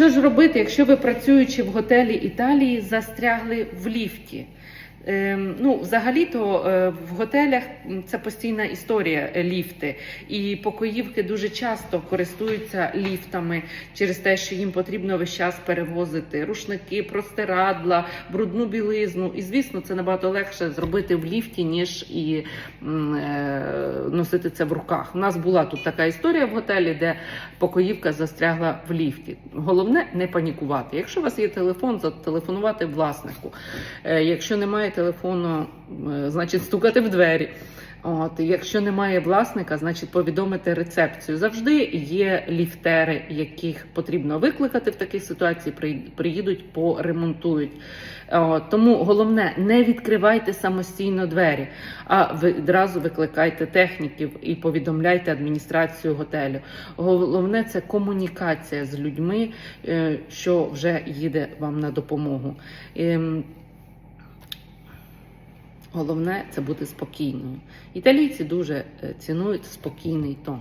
що ж робити, якщо ви працюючи в готелі Італії, застрягли в ліфті? Ем, ну, взагалі-то е, в готелях це постійна історія е, ліфти, і покоївки дуже часто користуються ліфтами через те, що їм потрібно весь час перевозити рушники, простирадла, брудну білизну. І звісно, це набагато легше зробити в ліфті, ніж і е, носити це в руках. У нас була тут така історія в готелі, де покоївка застрягла в ліфті. Головне не панікувати. Якщо у вас є телефон, зателефонувати власнику. Якщо немає телефону, е, значить стукати в двері. От, якщо немає власника, значить повідомити рецепцію. Завжди є ліфтери, яких потрібно викликати в такій ситуації. Приїдуть, поремонтують. От, тому головне не відкривайте самостійно двері, а ви одразу викликайте техніків і повідомляйте адміністрацію готелю. Головне це комунікація з людьми, е, що вже їде вам на допомогу. Головне це бути спокійною. Італійці дуже е, цінують спокійний тон.